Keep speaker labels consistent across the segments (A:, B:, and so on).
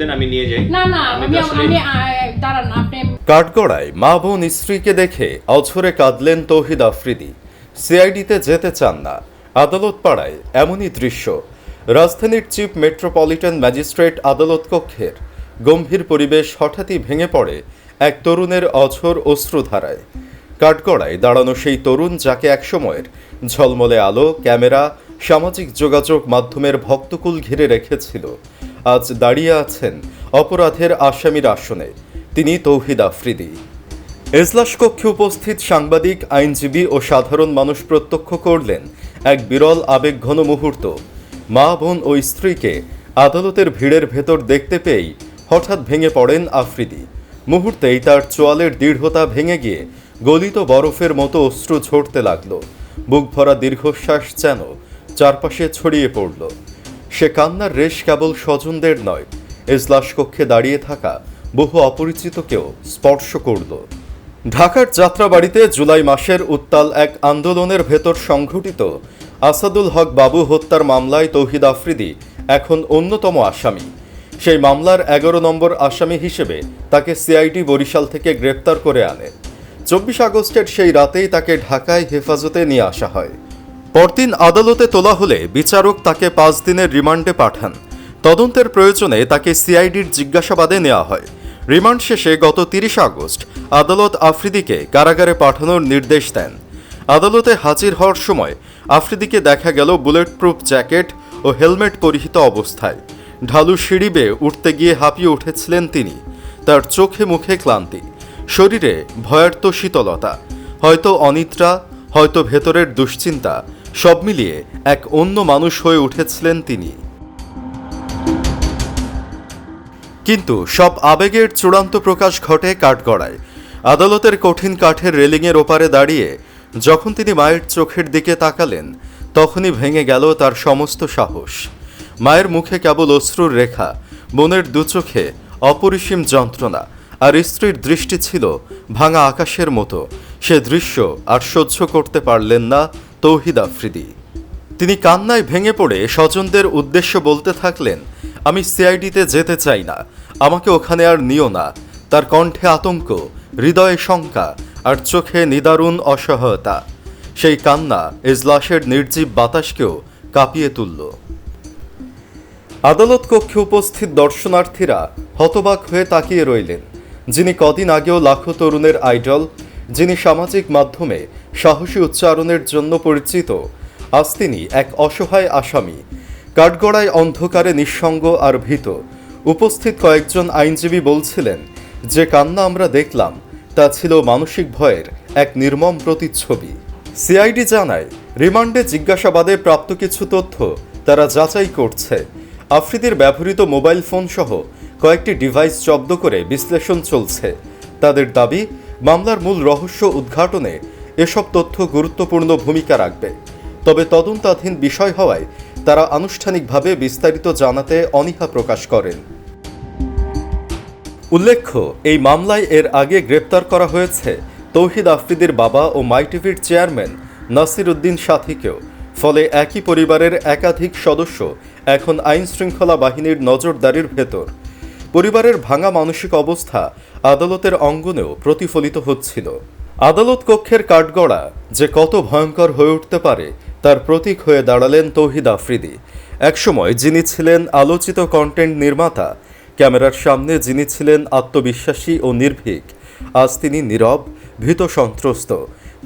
A: দেন আমি নিয়ে যাই।
B: না না
A: আমি
B: আমি
A: তো আসলে-
B: আমি আ- দাঁড়ান আপনি
C: কাঠগড়ায় মা বোন স্ত্রীকে দেখে অঝরে কাঁদলেন তৌহিদ আফ্রিদি। সিআইডিতে যেতে চান না। আদালত পাড়ায় এমনই দৃশ্য। রাজধানীর চিফ মেট্রোপলিটন ম্যাজিস্ট্রেট আদালত কক্ষের। গম্ভীর পরিবেশ হঠাৎই ভেঙে পড়ে এক তরুণের অঝর অশ্রুধারায়। কাঠগড়ায় দাঁড়ানো সেই তরুণ যাকে একসময়ের ঝলমলে আলো ক্যামেরা সামাজিক যোগাযোগ মাধ্যমের ভক্তকুল ঘিরে রেখেছিল। আজ দাঁড়িয়ে আছেন অপরাধের আসামির আসনে। তিনি তৌহিদ আফ্রিদি। এজলাস কক্ষে উপস্থিত সাংবাদিক, আইনজীবী ও সাধারণ মানুষ প্রত্যক্ষ করলেন এক বিরল আবেগঘন মুহূর্ত। মা, বোন ও স্ত্রীকে আদালতের ভিড়ের ভেতর দেখতে পেয়েই হঠাৎ ভেঙে পড়েন আফ্রিদি। মুহূর্তেই তার চোয়ালের দৃঢ়তা ভেঙে গিয়ে গলিত বরফের মতো অশ্রু ঝরতে লাগল। বুক ভরা দীর্ঘশ্বাস যেন চারপাশে ছড়িয়ে পড়ল। সে কান্নার রেশ কেবল স্বজনদের নয়। এজলাস কক্ষে দাঁড়িয়ে থাকা বহু অপরিচিতকেও স্পর্শ করল। ঢাকার যাত্রাবাড়িতে জুলাই মাসের উত্তাল এক আন্দোলনের ভেতর সংঘটিত আসাদুল হক বাবু হত্যার মামলায় তৌহিদ আফ্রিদি এখন অন্যতম আসামি। সেই মামলার এগারো নম্বর আসামি হিসেবে তাকে সিআইডি বরিশাল থেকে গ্রেপ্তার করে আনে। চব্বিশ আগস্টের সেই রাতেই তাকে ঢাকায় হেফাজতে নিয়ে আসা হয়। পরদিন আদালতে তোলা হলে বিচারক তাকে পাঁচ দিনের রিমান্ডে পাঠান। তদন্তের প্রয়োজনে তাকে সিআইডির জিজ্ঞাসাবাদে নেওয়া হয়। রিমান্ড শেষে গত তিরিশ আগস্ট আদালত আফ্রিদিকে কারাগারে পাঠানোর নির্দেশ দেন। আদালতে হাজির হওয়ার সময় আফ্রিদিকে দেখা গেল বুলেট প্রুফ জ্যাকেট ও হেলমেট পরিহিত অবস্থায়। ঢালু সিঁড়ি বেয়ে উঠতে গিয়ে হাঁপিয়ে উঠেছিলেন তিনি। তার চোখে মুখে ক্লান্তি। শরীরে ভয়ার্ত শীতলতা। হয়তো অনিদ্রা, হয়তো ভেতরের দুশ্চিন্তা সব মিলিয়ে এক অন্য মানুষ হয়ে উঠেছিলেন তিনি। কিন্তু সব আবেগের চূড়ান্ত প্রকাশ ঘটে কাঠগড়ায়। আদালতের কঠিন কাঠের রেলিংয়ের ওপারে দাঁড়িয়ে যখন তিনি মায়ের চোখের দিকে তাকালেন, তখনই ভেঙে গেল তার সমস্ত সাহস। মায়ের মুখে কেবল অশ্রুর রেখা, বোনের দুচোখে অপরিসীম যন্ত্রণা আর স্ত্রীর দৃষ্টি ছিল ভাঙা আকাশের মতো। সে দৃশ্য আর সহ্য করতে পারলেন না তৌহিদ আফ্রিদি। তিনি কান্নায় ভেঙে পড়ে স্বজনদের উদ্দেশ্য বলতে থাকলেন, আমি সিআইডিতে যেতে চাই না, আমাকে ওখানে আর নিও না। তার কণ্ঠে আতঙ্ক, হৃদয়ে শঙ্কা আর চোখে নিদারুণ অসহায়তা। সেই কান্না এজলাসের নির্জীব বাতাসকেও কাঁপিয়ে তুলল। আদালত কক্ষে উপস্থিত দর্শনার্থীরা হতবাক হয়ে তাকিয়ে রইলেন, যিনি কদিন আগেও লাখো তরুণের আইডল যিনি সামাজিক মাধ্যমে সাহসী উচ্চারণের জন্য পরিচিত, আজ তিনি এক অসহায় আসামি। কাঠগড়ায় অন্ধকারে নিঃসঙ্গ আর ভীত, উপস্থিত কয়েকজন আইনজীবী বলছিলেন, যে কান্না আমরা দেখলাম, তা ছিল মানসিক ভয়ের এক নির্মম প্রতিচ্ছবি। সিআইডি জানায়, রিমান্ডে জিজ্ঞাসাবাদে প্রাপ্ত কিছু তথ্য তারা যাচাই করছে। আফ্রিদির ব্যবহৃত মোবাইল ফোন সহ কয়েকটি ডিভাইস জব্দ করে বিশ্লেষণ চলছে। তাদের দাবি মামলার মূল রহস্য উদ্ঘাটনে এসব তথ্য গুরুত্বপূর্ণ ভূমিকা রাখবে। তবে তদন্তাধীন বিষয় হওয়ায় তারা আনুষ্ঠানিকভাবে বিস্তারিত জানাতে অনীহা প্রকাশ করেন। উল্লেখ্য, এই মামলায় এর আগে গ্রেপ্তার করা হয়েছে তৌহিদ আফ্রিদির বাবা ও মাই টিভির চেয়ারম্যান নাসির উদ্দিন সাথীকেও। ফলে একই পরিবারের একাধিক সদস্য এখন আইন শৃঙ্খলা বাহিনীর নজরদারির ভেতর। পরিবারের ভাঙা মানসিক অবস্থা আদালতের অঙ্গনেও প্রতিফলিত হচ্ছিল। আদালত কক্ষের কাঠগড়া যে কত ভয়ঙ্কর হয়ে উঠতে পারে, তার প্রতীক হয়ে দাঁড়ালেন তৌহিদ আফ্রিদি। একসময় যিনি ছিলেন আলোচিত কন্টেন্ট নির্মাতা, ক্যামেরার সামনে যিনি ছিলেন আত্মবিশ্বাসী ও নির্ভীক, আজ তিনি নীরব, ভীত সন্ত্রস্ত।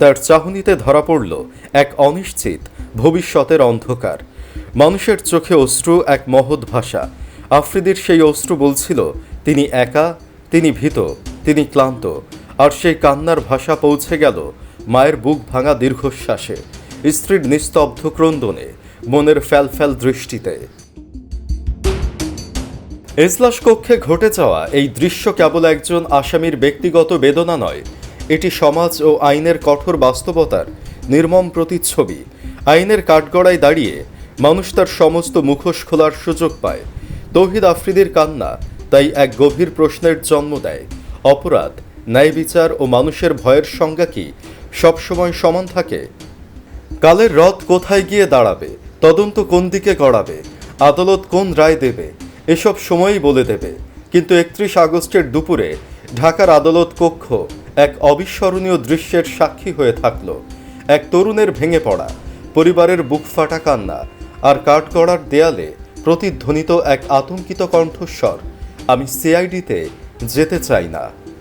C: তার চাহনিতে ধরা পড়ল এক অনিশ্চিত ভবিষ্যতের অন্ধকার। মানুষের চোখে অশ্রু এক মহৎ ভাষা। আফ্রিদির সেই অশ্রু বলছিল, তিনি একা, তিনি ভীত, তিনি ক্লান্ত। আর সেই কান্নার ভাষা পৌঁছে গেল মায়ের বুক ভাঙা দীর্ঘশ্বাসে, স্ত্রীর নিস্তব্ধ ক্রন্দনে, মনের ফ্যালফ্যাল দৃষ্টিতে। এজলাস কক্ষে ঘটে যাওয়া এই দৃশ্য কেবল একজন আসামির ব্যক্তিগত বেদনা নয়, এটি সমাজ ও আইনের কঠোর বাস্তবতার নির্মম প্রতিচ্ছবি। আইনের কাঠগড়ায় দাঁড়িয়ে মানুষ তার সমস্ত মুখোশ খোলার সুযোগ পায়। তৌহিদ আফ্রিদির কান্না, তাই এক গভীর প্রশ্নের জন্ম দেয়। অপরাধ, ন্যায় বিচার ও মানুষের ভয়ের সংজ্ঞা কি? সবসময় সমান থাকে? কালের রথ কোথায় গিয়ে দাঁড়াবে? তদন্ত কোন দিকে গড়াবে? আদালত কোন রায় দেবে? এসব সময়ই বলে দেবে। কিন্তু একত্রিশ আগস্টের দুপুরে ঢাকার আদালত কক্ষ এক অবিস্মরণীয় দৃশ্যের সাক্ষী হয়ে থাকল। এক তরুণের ভেঙে পড়া, পরিবারের বুক ফাটা কান্না আর কাঠগড়ার দেয়ালে প্রতিধ্বনিত এক আতঙ্কিত কণ্ঠস্বর। আমি সিআইডিতে যেতে চাই না।